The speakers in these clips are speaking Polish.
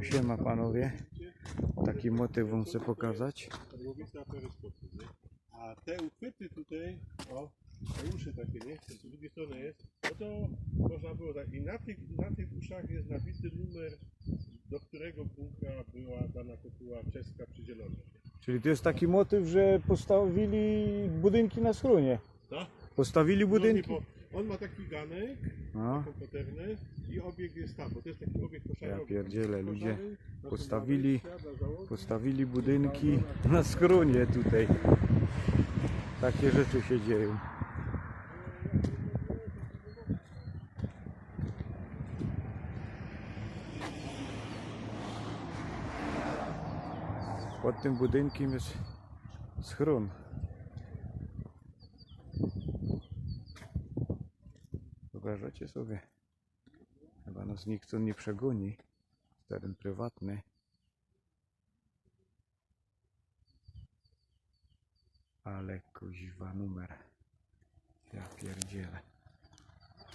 No siema panowie. Taki motyw wam chcę pokazać. A te uchwyty tutaj, o, te uszy takie, nie? Z drugiej strony jest, no to można było tak. I na tych, na tych uszach jest nabity numer, do którego bunkra była dana kopuła czeska przydzielona. Czyli to jest taki motyw, że postawili budynki na schronie. Tak? Postawili budynki. No, on ma taki ganek No, komputerny i obieg jest tam, bo to jest taki obieg koszarowy. Ja pierdzielę, ludzie postawili- postawili budynki na schronie tutaj. Takie rzeczy się dzieją. Pod tym budynkiem jest schron. Wyobrażacie sobie? Chyba nas nikt tu nie przegoni. Teren prywatny. Ale kuźwa numer. Ja pierdzielę.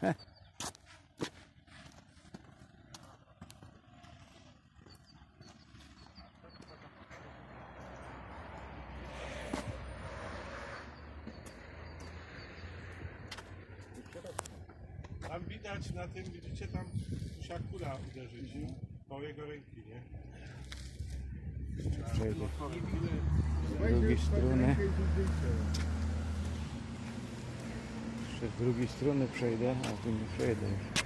Heh. Tam widać na tym, widzicie tam musiała kula uderzyć po jego ręki, nie? Przejdę z drugiej strony. Jeszcze z drugiej strony przejdę, a tu nie przejdę już.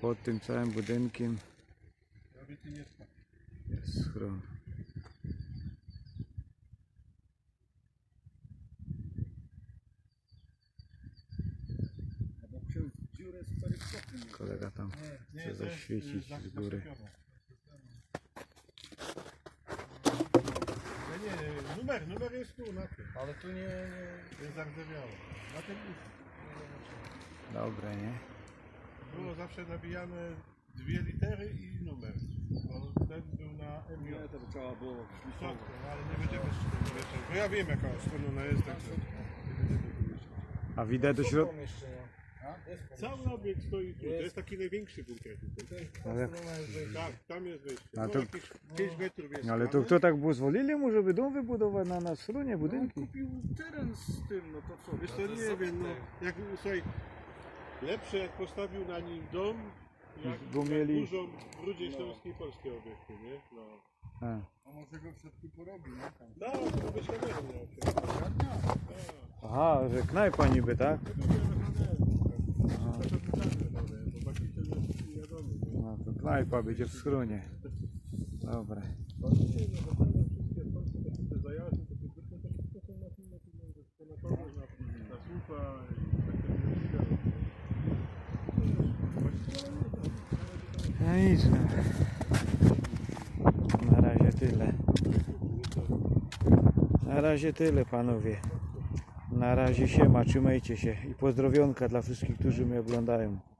Pod tym całym budynkiem jest schron. Kolega tam chce zaświecić z góry. Nie, nie, numer, numer jest tu na tym. Ale tu nie, nie... Jest zardzewiały. Na tym Dobre, nie? było zawsze nabijane dwie litery i numer. Bo ten był na MJ. Nie, to trzeba było Tak, ale nie będziemy. Bo ja wiem jaka skąd ona jest, także nie będziemy tu mieszać. A widać do środka. Cały obiekt stoi tu. To jest taki największy bunkier tutaj. Ale, Tak, tam jest wyjście. A No, to- jakieś 5 metrów jest. ale to mamy. kto tak pozwolili mu, żeby dom wybudować na, na schronie On budynki? kupił teren z tym, no to co? Wiesz to to jest nie wiem, no, jak, słuchaj, lepsze jak postawił na nim dom, jak, Bo jak mieli- burzą w Rudzie Śląskiej polskie obiekty, nie? No. A, A może go w środku porobił, nie? Tam. Tak, to być kamerą miał się. Aha, że knajpa niby, tak? No to knajpa będzie w schronie. Dobra. No nic, no. Na razie tyle. Na razie tyle, panowie. Na razie siema, trzymajcie się i pozdrowionka dla wszystkich, którzy mnie oglądają.